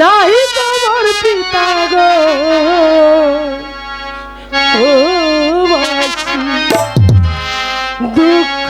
নাই তোমার পিতা গো। ও দুঃখ